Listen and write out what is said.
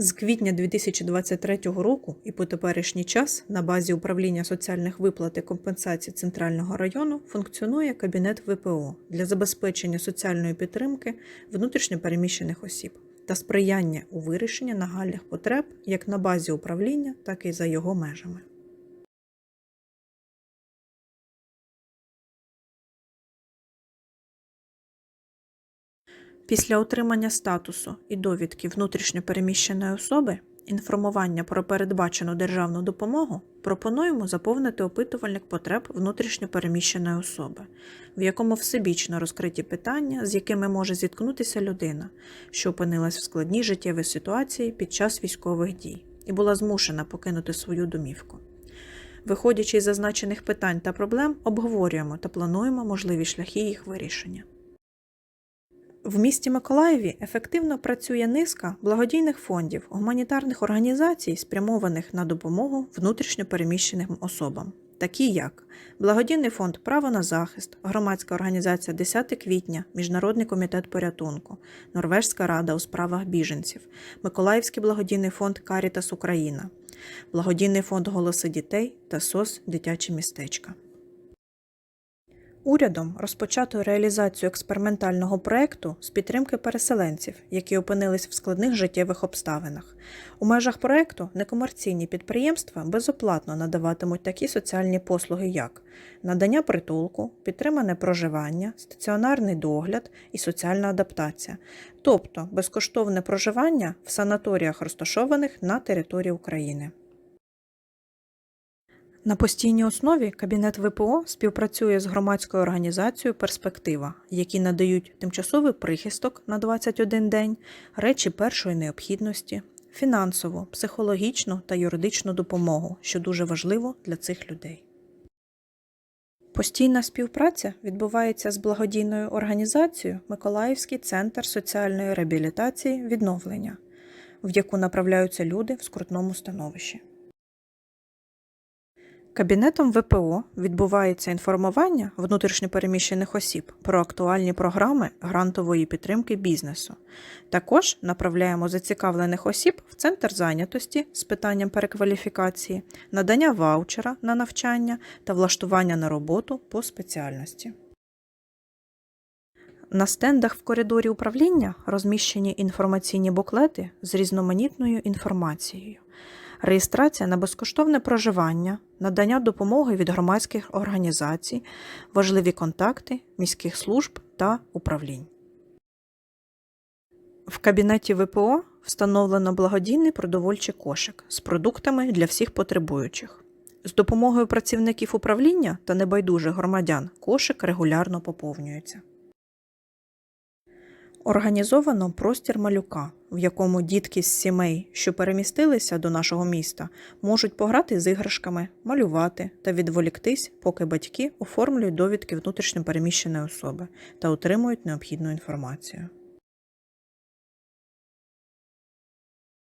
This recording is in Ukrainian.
З квітня 2023 року і по теперішній час на базі управління соціальних виплат і компенсацій Центрального району функціонує кабінет ВПО для забезпечення соціальної підтримки внутрішньопереміщених осіб та сприяння у вирішенні нагальних потреб як на базі управління, так і за його межами. Після отримання статусу і довідки внутрішньопереміщеної особи інформування про передбачену державну допомогу пропонуємо заповнити опитувальник потреб внутрішньопереміщеної особи, в якому всебічно розкриті питання, з якими може зіткнутися людина, що опинилась в складній життєвій ситуації під час військових дій і була змушена покинути свою домівку. Виходячи із зазначених питань та проблем, обговорюємо та плануємо можливі шляхи їх вирішення. В місті Миколаєві ефективно працює низка благодійних фондів, гуманітарних організацій, спрямованих на допомогу внутрішньопереміщеним особам, такі як Благодійний фонд Право на захист, громадська організація 10 квітня, Міжнародний комітет порятунку, Норвежська рада у справах біженців, Миколаївський благодійний фонд Карітас Україна, Благодійний фонд Голоси дітей та СОС Дитячі містечка. Урядом розпочато реалізацію експериментального проекту з підтримки переселенців, які опинились в складних життєвих обставинах. У межах проекту некомерційні підприємства безоплатно надаватимуть такі соціальні послуги, як надання притулку, підтримане проживання, стаціонарний догляд і соціальна адаптація, тобто безкоштовне проживання в санаторіях, розташованих на території України. На постійній основі Кабінет ВПО співпрацює з громадською організацією Перспектива, які надають тимчасовий прихисток на 21 день, речі першої необхідності, фінансову, психологічну та юридичну допомогу, що дуже важливо для цих людей. Постійна співпраця відбувається з благодійною організацією Миколаївський центр соціальної реабілітації відновлення, в яку направляються люди в скрутному становищі. Кабінетом ВПО відбувається інформування внутрішньопереміщених осіб про актуальні програми грантової підтримки бізнесу. Також направляємо зацікавлених осіб в центр зайнятості з питанням перекваліфікації, надання ваучера на навчання та влаштування на роботу по спеціальності. На стендах в коридорі управління розміщені інформаційні буклети з різноманітною інформацією реєстрація на безкоштовне проживання, надання допомоги від громадських організацій, важливі контакти міських служб та управлінь. В кабінеті ВПО встановлено благодійний продовольчий кошик з продуктами для всіх потребуючих. З допомогою працівників управління та небайдужих громадян кошик регулярно поповнюється. Організовано простір малюка, в якому дітки з сімей, що перемістилися до нашого міста, можуть пограти з іграшками, малювати та відволіктись, поки батьки оформлюють довідки внутрішньопереміщеної особи та отримують необхідну інформацію.